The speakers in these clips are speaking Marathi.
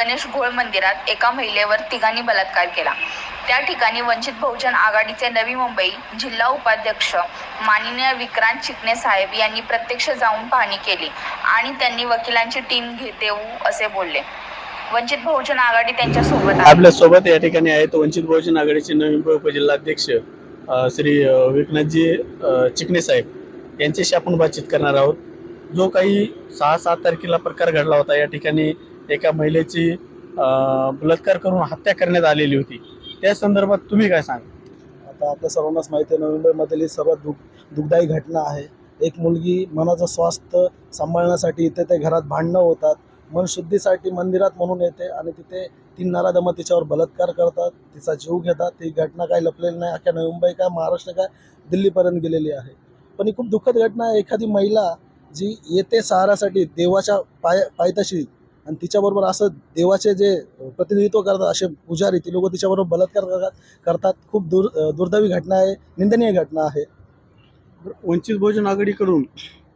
गणेश घोळ मंदिरात एका महिलेवर तिघांनी बलात्कार केला. त्या ठिकाणी वंचित बहुजन आघाडीचे नवी मुंबई जिल्हा उपाध्यक्ष माननीय विक्रांत चिकणे साहेब यांनी प्रत्यक्ष जाऊन पाहणी केली आणि त्यांनी वकिलांची टीम घेते असे बोलले. वंचित बहुजन आघाडी त्यांच्यासोबत आपल्यासोबत या ठिकाणी आहेत वंचित बहुजन आघाडीचे नवीन मुंबई उपजिल्हाध्यक्ष श्री विक्रांतजी विकनाथजी चिकणे साहेब यांच्याशी आपण बातचीत करणार आहोत. जो काही सहा सात तारखेला प्रकार घडला होता या ठिकाणी एका महिलेची बलात्कार करून हत्या करण्यात आलेली होती. त्या संदर्भात तुम्ही काय सांग आता आपल्या सर्वांनाच माहिती आहे नोव्हेंबरमधील ही सर्वात दुख दुःखदायी घटना आहे. एक मुलगी मनाचं स्वास्थ्य सांभाळण्यासाठी इथे ते घरात भांडणं होतात. मन शुद्धीसाठी मंदिरात म्हणून येते आणि तिथे तीन नराधम तिच्यावर बलात्कार करतात. तिचा जीव घेतात. ती घटना काही लपलेली नाही. अख्या नवी मुंबई काय महाराष्ट्र काय दिल्लीपर्यंत गेलेली आहे. पण ही खूप दुःखद घटना आहे. एखादी महिला जी येते सहारासाठी देवाच्या पाय पायथ्याशी आणि तिच्याबरोबर असं देवाचे जे प्रतिनिधित्व करतात असे पुजारी ती लोक तिच्याबरोबर बलात्कार करतात करतात. खूप दूर दुर्दैवी घटना आहे निंदनीय घटना आहे. वंचित बहुजन आघाडीकडून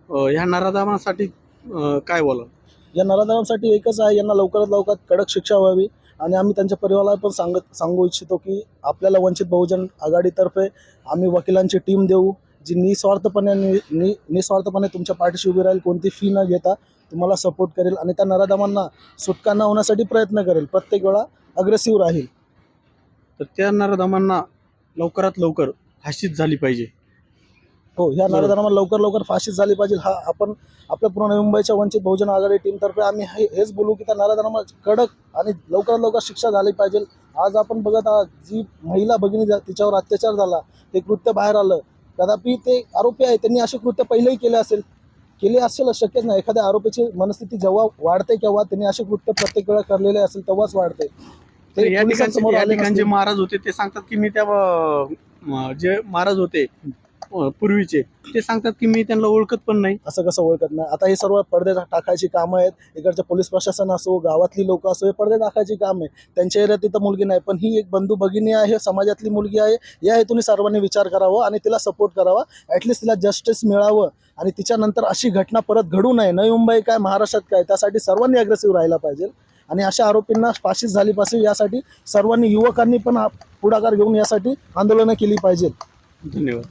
ह्या नराधामासाठी काय बोला या नराधमांसाठी एकच आहे यांना लवकरात लवकर कडक शिक्षा व्हावी. आणि आम्ही त्यांच्या परिवाराला पण सांगत सांगू इच्छितो की आपल्याला वंचित बहुजन आघाडीतर्फे आम्ही वकिलांची टीम देऊ जी निस्वार्थपणे नि नि निस्वार्थपणे तुमच्या पाठीशी उभी राहील कोणती फी न घेता तुम्हाला सपोर्ट करेल आणि त्या नराधमांना सुटका न होण्यासाठी प्रयत्न करेल. प्रत्येक वेळा अग्रेसिव्ह राहील. तर त्या नराधामांना लवकरात लवकर फाशीच झाली पाहिजे. हो ह्या. नराधमांना लवकर लवकर फाशीच झाली पाहिजे. हा आपण आपल्या पूर्ण नवी मुंबईच्या वंचित बहुजन आघाडी टीमतर्फे आम्ही हे हेच बोलू की त्या नराधमांना कडक आणि लवकरात लवकर शिक्षा झाली पाहिजे. आज आपण बघत आहात जी महिला भगिनी तिच्यावर अत्याचार झाला ते कृत्य बाहेर आलं. कदापि ते आरोपी आहे त्यांनी असे कृत्य पहिलेही केले असेल केले असेल शक्यच नाही एखाद्या आरोपीची मनस्थिती जेव्हा वाढते केव्हा त्यांनी असे कृत्य प्रत्येक वेळा करलेले असेल तेव्हाच वाढते तर या ठिकाणी पोलिसांसमोर या आले ठिकाणी जे नसतील. महाराज होते ते सांगतात की मी त्या जे महाराज होते पूर्वीचे. ते सांगतात की मी त्यांना ओळखत पण नाही. असं कसं ओळखत नाही? आता हे सर्व पडदे टाकायची कामं आहेत. इकडचे पोलीस प्रशासन असो गावातली लोक असो हे पडदे टाकायची काम आहे. त्यांच्या एरियात तिथं मुलगी नाही. पण ही एक बंधू भगिनी आहे समाजातली मुलगी आहे. या हेतूने सर्वांनी विचार करावा आणि तिला सपोर्ट करावा. ॲटलिस्ट तिला जस्टिस मिळावं. आणि तिच्यानंतर अशी घटना परत घडू नये. नवी मुंबई काय महाराष्ट्रात काय त्यासाठी सर्वांनी अग्रेसिव्ह राहायला पाहिजे. आणि अशा आरोपींना फाशीच झाली पाहिजे. यासाठी सर्वांनी युवकांनी पण पुढाकार घेऊन यासाठी आंदोलनं केली पाहिजेत धन्यवाद.